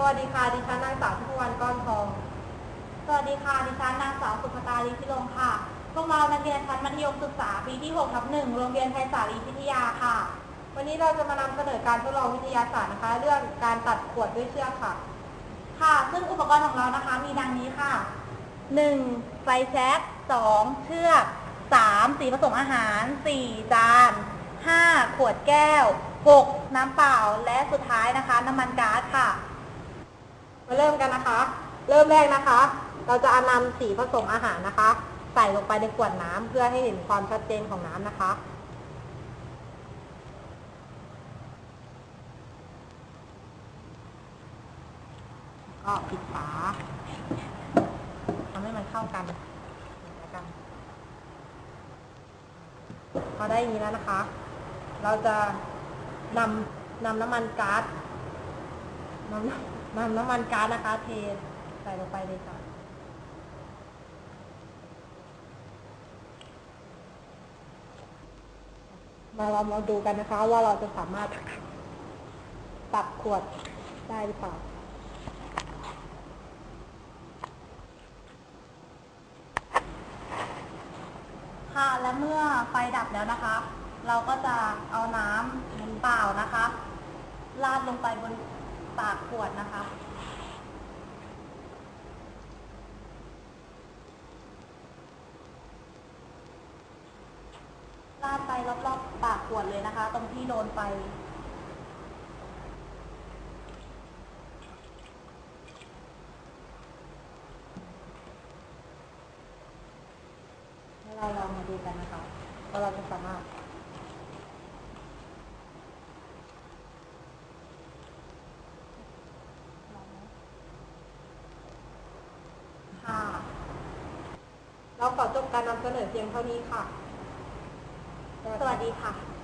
สวัสดีค่ะ ดิฉันนางสาวทิพวรรณก้อนทอง สวัสดีค่ะ ดิฉันนางสาวสุภตาลีพิรมค่ะ พวกเรานักเรียนชั้นมัธยมศึกษาปีที่6ทับหนึ่งโรงเรียนไทยสารีพิทยาค่ะ วันนี้เราจะมานำเสนอการทดลองวิทยาศาสตร์นะคะ เรื่องการตัดขวดด้วยเชือกค่ะ ค่ะ ซึ่งอุปกรณ์ของเรานะคะมีดังนี้ค่ะ 1. ไฟแช็ก 2. เชือก 3. สีผสมอาหาร 4. จาน 5. ขวดแก้ว 6. น้ำเปล่า และสุดท้ายนะคะ น้ำมันก๊าซค่ะ มาเริ่มกันนะคะ เริ่มแรกนะคะ เราจะเอานำสีผสมอาหารนะคะ ใส่ลงไปในขวดน้ำเพื่อให้เห็นความชัดเจนของน้ำนะคะ ก็ปิดฝาทำให้มันเข้ากันแล้วกันพอได้อย่างนี้แล้วนะคะ เราจะนำนำน้ำมันก๊าซ นำนำน้ำมันก๊าซนะคะ เทใส่ลงไปเลยค่ะมาเรามาดูกันนะคะ ว่าเราจะสามารถตัดขวดได้หรือเปล่าค่ะและเมื่อไฟดับแล้วนะคะ เราก็จะเอาน้ำมันเปล่านะคะ ราดลงไปบน ปากขวดนะคะราดไปรอบๆปากขวดเลยนะคะ ตรงที่โดนไฟให้เราลองมาดูกันนะคะว่าเราจะสามารถ ค่ะ เราขอจบ การนำเสนอเพียงเท่านี้ค่ะ สวัสดีค่ะ